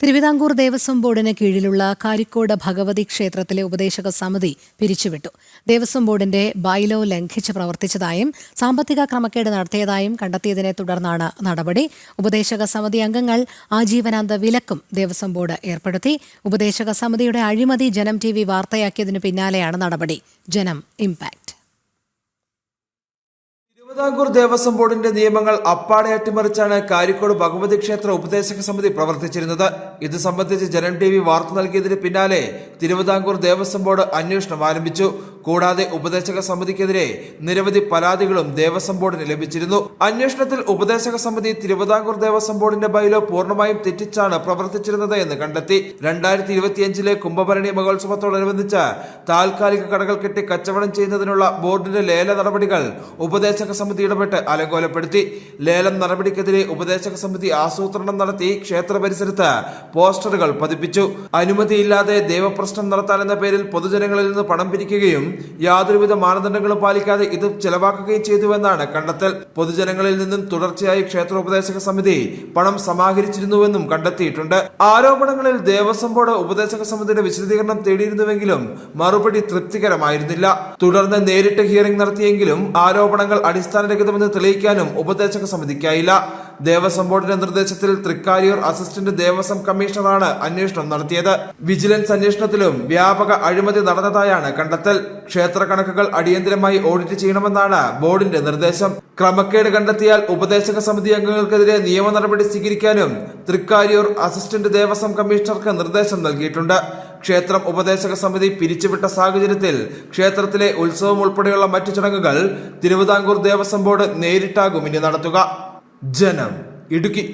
തിരുവിതാംകൂർ ദേവസ്വം ബോർഡിന് കീഴിലുള്ള കാരിക്കോട് ഭഗവതി ക്ഷേത്രത്തിലെ ഉപദേശക സമിതി പിരിച്ചുവിട്ടു. ദേവസ്വം ബോർഡിന്റെ ബൈലോ ലംഘിച്ച് പ്രവർത്തിച്ചതായും സാമ്പത്തിക ക്രമക്കേട് നടത്തിയതായും കണ്ടെത്തിയതിനെ തുടർന്നാണ് നടപടി. ഉപദേശക സമിതി അംഗങ്ങൾ ആജീവനാന്ത വിലക്കും ദേവസ്വം ബോർഡ് ഏർപ്പെടുത്തി. ഉപദേശക സമിതിയുടെ അഴിമതി ജനം ടി വാർത്തയാക്കിയതിനു പിന്നാലെയാണ് നടപടി. ജനം ഇംപാക്ട്. തിരുവിതാംകൂർ ദേവസ്വം ബോർഡിന്റെ നിയമങ്ങൾ അപ്പാടെ അട്ടിമറിച്ചാണ് കാരിക്കോട് ഭഗവതി ക്ഷേത്ര ഉപദേശക സമിതി പ്രവർത്തിച്ചിരുന്നത്. ഇത് സംബന്ധിച്ച് ജനം ടി വി വാർത്ത നൽകിയതിന് പിന്നാലെ തിരുവിതാംകൂർ ദേവസ്വം ബോർഡ് അന്വേഷണം ആരംഭിച്ചു. കൂടാതെ ഉപദേശക സമിതിക്കെതിരെ നിരവധി പരാതികളും ദേവസ്വം ബോർഡിന് ലഭിച്ചിരുന്നു. അന്വേഷണത്തിൽ ഉപദേശക സമിതി തിരുവിതാംകൂർ ദേവസ്വം ബോർഡിന്റെ ബൈലോ പൂർണമായും തെറ്റിച്ചാണ് പ്രവർത്തിച്ചിരുന്നത് എന്ന് കണ്ടെത്തി. രണ്ടായിരത്തി ഇരുപത്തിയഞ്ചിലെ കുംഭഭരണി മഹോത്സവത്തോടനുബന്ധിച്ച് താൽക്കാലിക കടകൾ കെട്ടി കച്ചവടം ചെയ്യുന്നതിനുള്ള ബോർഡിന്റെ ലേല നടപടികൾ ഉപദേശക സമിതി ഇടപെട്ട് അലങ്കോലപ്പെടുത്തി. ലേലം നടപടിക്കെതിരെ ഉപദേശക സമിതി ആസൂത്രണം നടത്തി ക്ഷേത്ര പരിസരത്ത് പോസ്റ്ററുകൾ പതിപ്പിച്ചു. അനുമതിയില്ലാതെ ദേവപ്രശ്നം നടത്താനെന്ന പേരിൽ പൊതുജനങ്ങളിൽ നിന്ന് പണം പിരിക്കുകയും യാതൊരുവിധ മാനദണ്ഡങ്ങളും പാലിക്കാതെ ഇത് ചെലവാക്കുകയും ചെയ്തുവെന്നാണ് കണ്ടെത്തൽ. പൊതുജനങ്ങളിൽ നിന്നും തുടർച്ചയായി ക്ഷേത്രോപദേശക സമിതി പണം സമാഹരിച്ചിരുന്നുവെന്നും കണ്ടെത്തിയിട്ടുണ്ട്. ആരോപണങ്ങളിൽ ദേവസ്വം ബോർഡ് ഉപദേശക സമിതിയുടെ വിശദീകരണം തേടിയിരുന്നുവെങ്കിലും മറുപടി തൃപ്തികരമായിരുന്നില്ല. തുടർന്ന് നേരിട്ട് ഹിയറിംഗ് നടത്തിയെങ്കിലും ആരോപണങ്ങൾ അടിസ്ഥാനരഹിതമെന്ന് തെളിയിക്കാനും ഉപദേശക സമിതിക്കായില്ല. ദേവസ്വം ബോർഡിന്റെ നിർദ്ദേശത്തിൽ തൃക്കാരിയൂർ അസിസ്റ്റന്റ് ദേവസ്വം കമ്മീഷണറാണ് അന്വേഷണം നടത്തിയത്. വിജിലൻസ് അന്വേഷണത്തിലും വ്യാപക അഴിമതി നടന്നതായാണ് കണ്ടെത്തൽ. ക്ഷേത്ര കണക്കുകൾ അടിയന്തരമായി ഓഡിറ്റ് ചെയ്യണമെന്നാണ് ബോർഡിന്റെ നിർദ്ദേശം. ക്രമക്കേട് കണ്ടെത്തിയാൽ ഉപദേശക സമിതി അംഗങ്ങൾക്കെതിരെ നിയമ നടപടി സ്വീകരിക്കാനും തൃക്കാര്യൂർ അസിസ്റ്റന്റ് ദേവസ്വം കമ്മീഷണർക്ക് നിർദ്ദേശം നൽകിയിട്ടുണ്ട്. ക്ഷേത്രം ഉപദേശക സമിതി പിരിച്ചുവിട്ട സാഹചര്യത്തിൽ ക്ഷേത്രത്തിലെ ഉത്സവം ഉൾപ്പെടെയുള്ള മറ്റു ചടങ്ങുകൾ തിരുവിതാംകൂർ ദേവസ്വം ബോർഡ് നേരിട്ടാകും ഇനി നടത്തുക. ജനം ഇടുക്കി.